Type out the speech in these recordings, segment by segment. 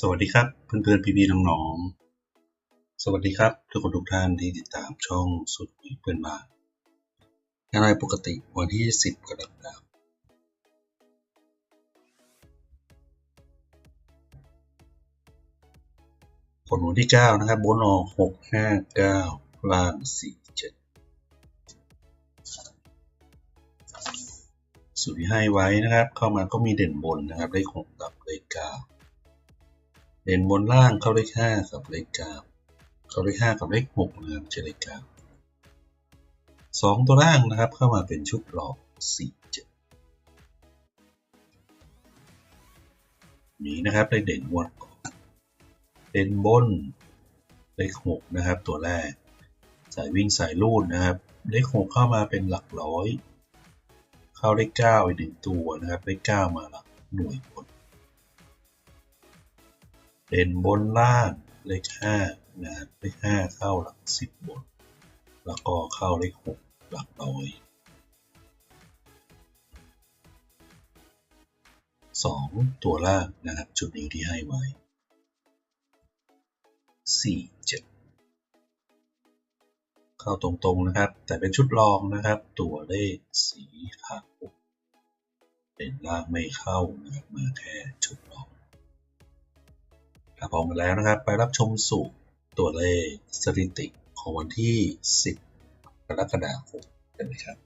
สวัสดีครับเพื่อนๆพี่ๆน้องๆสวัสดีครับทุกคนทุกท่านที่ติดตามช่องสุดเพื่อนบ้านงานรายปกติวันที่ 10 กรกฎาคมผลวันที่ 9 นะครับบนออก6 5 9ล่าง4 7สูตรที่ให้ไว้นะครับ เข้ามาก็มีเด่นบนนะครับเลข6กับเลข9 เด่นบนล่างเข้าเลขห้ากับเลขเก้าเข้าเลขห้ากับเลขหกนะครับจะเลขเก้าสองตัวล่างนะครับเข้ามาเป็นชุดหลอกสี่เจ็ดนี้นะครับเลขเด่นงวดก่อนเด่นบนเลขหกนะครับ ตัวแรกสายวิ่งสายลูดนะครับ เลขหกเข้ามาเป็นหลักร้อย เข้าเลขเก้าอีกหนึ่งตัวนะครับเลขเก้ามาหลักหน่วยบน เด่นบนล่างเลขห้านะครับเลขห้าเข้าหลักสิบบน แล้วก็เข้าเลขหกหลักร้อยสองตัวล่างนะครับจุดนี้ที่ให้ไว้สี่เจ็ดเข้าตรงๆนะครับ แต่เป็นชุดรองนะครับ ตัวเลขสีขาวเด่นล่างไม่เข้านะครับมาแค่ชุดรอง ถ้าพร้อมแล้วนะครับ ไปรับชมสูตรตัวเลขสถิติของวันที่ 10กรกฎาคมกันเลยครับ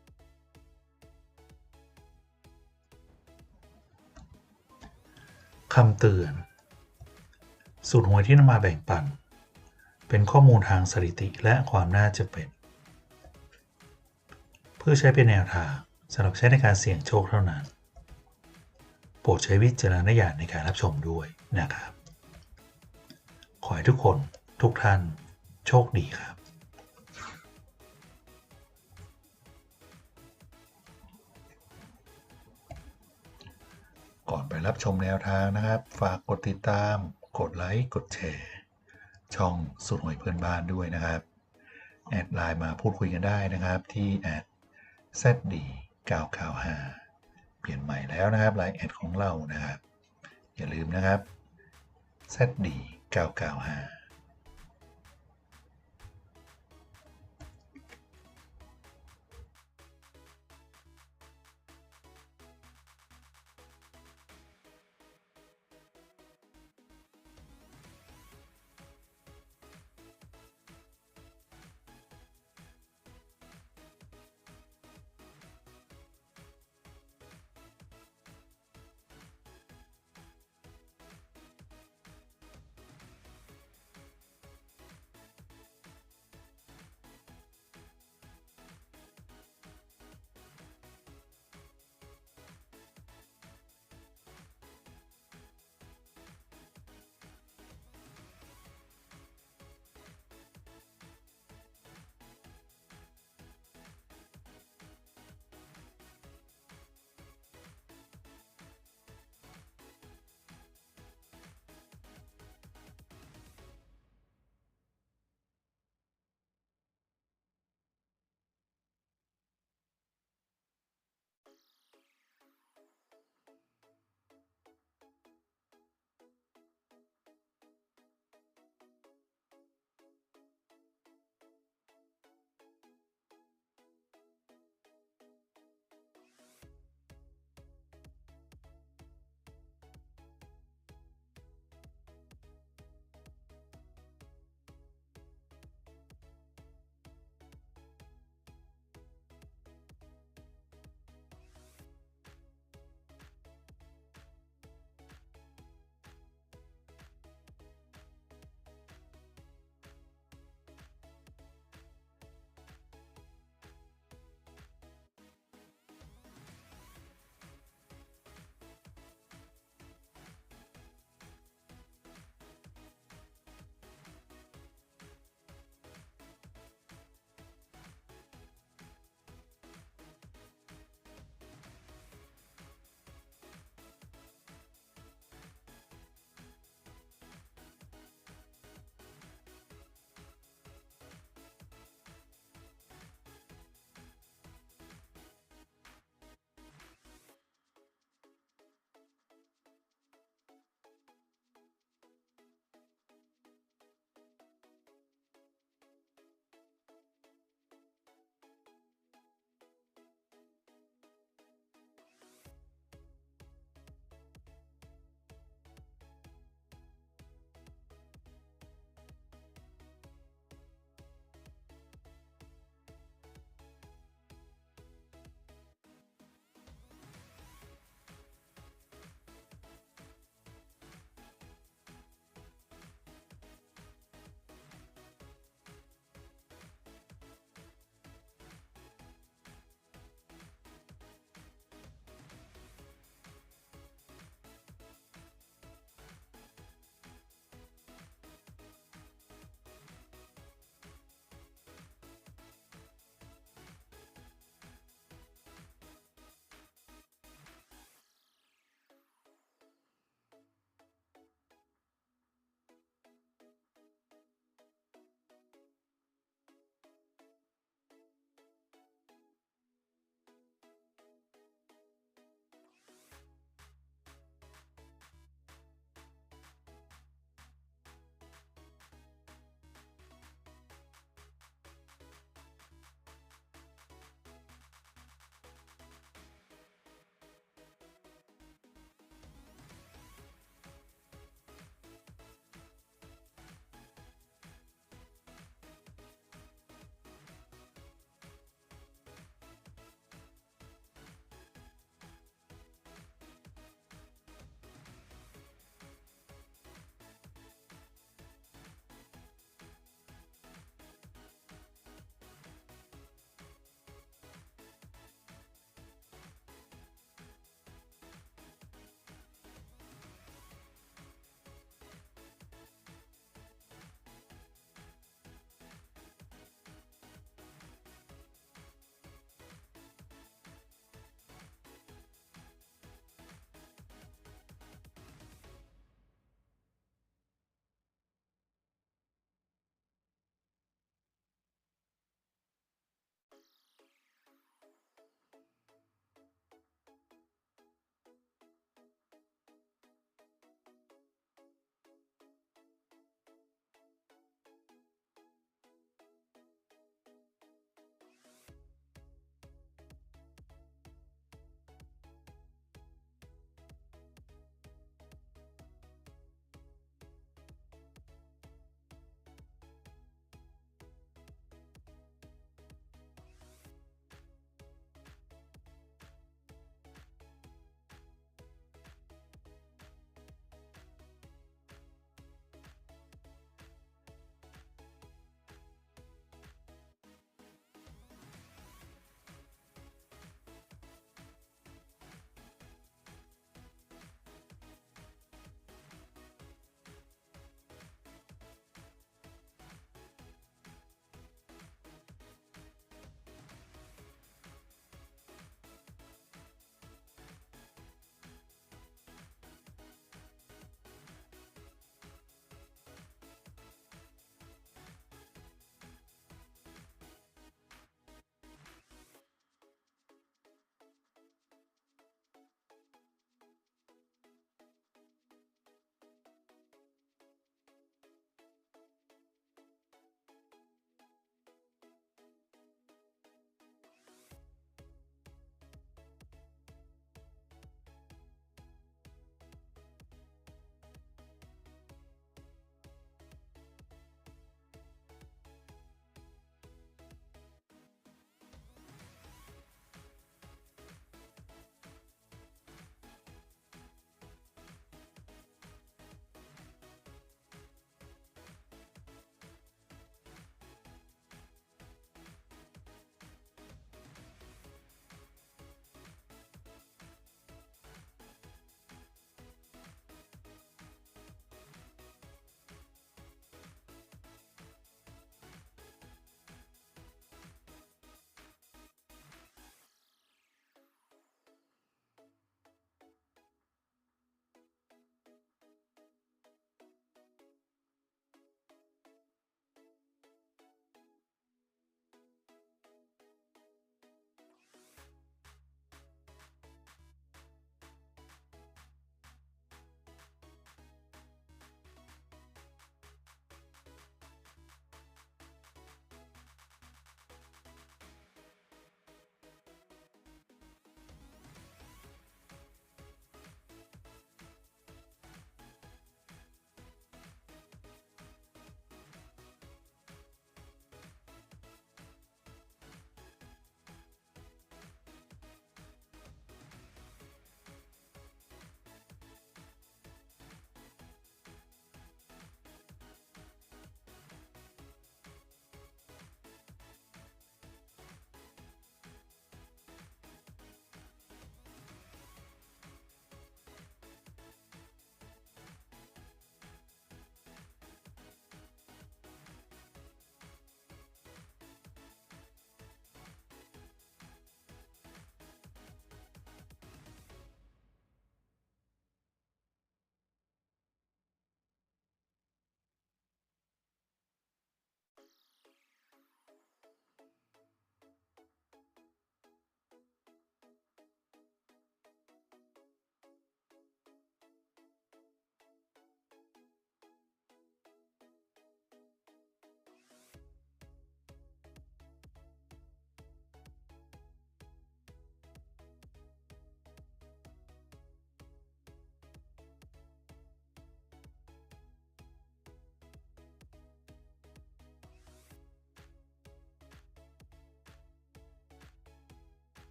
คำเตือน สูตรหวยที่นำมาแบ่งปัน เป็นข้อมูลทางสถิติและความน่าจะเป็น เพื่อใช้เป็นแนวทางสำหรับใช้ในการเสี่ยงโชคเท่านั้น โปรดใช้วิจารณญาณในการรับชมด้วยนะครับ ขอให้ทุกคนทุกท่านโชคดีครับก่อนไปรับชมแนวทางนะครับ ฝากกดติดตาม กดไลค์ กดแชร์ ช่องสุดหวยเพื่อนบ้านด้วยนะครับ แอดไลน์มาพูดคุยกันได้นะครับที่แอด zd 995เปลี่ยนใหม่แล้วนะครับไลน์แอดของเรานะครับ อย่าลืมนะครับ zd 995ก็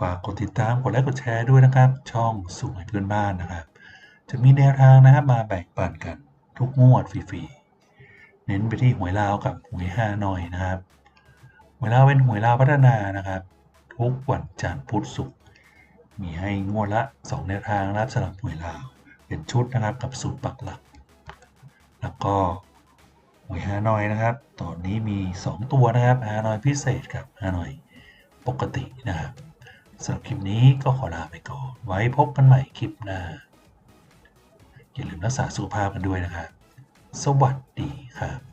ฝากกดติดตามกดไลค์กดแชร์ด้วยนะครับ ช่องสูงให้เพื่อนบ้านนะครับ จะมีแนวทางนะครับมาแบ่งปันกันทุกงวดฟรีๆ เน้นไปที่หวยลาวกับหวยห้าหน่อยนะครับ หวยลาวเป็นหวยลาวพัฒนานะครับ ทุกวันจันทร์พุธศุกร์มีให้งวดละ 2 แนวทางนะครับสำหรับหวยลาว เป็นชุดนะครับกับสูตรปักหลัก แล้วก็หวยฮานอยนะครับ ตอนนี้มี 2 ตัวนะครับฮานอยพิเศษกับฮานอยปกตินะครับ สำหรับคลิปนี้ก็ขอลาไปก่อน ไว้พบกันใหม่คลิปหน้า อย่าลืมรักษาสุขภาพกันด้วยนะครับ สวัสดีครับ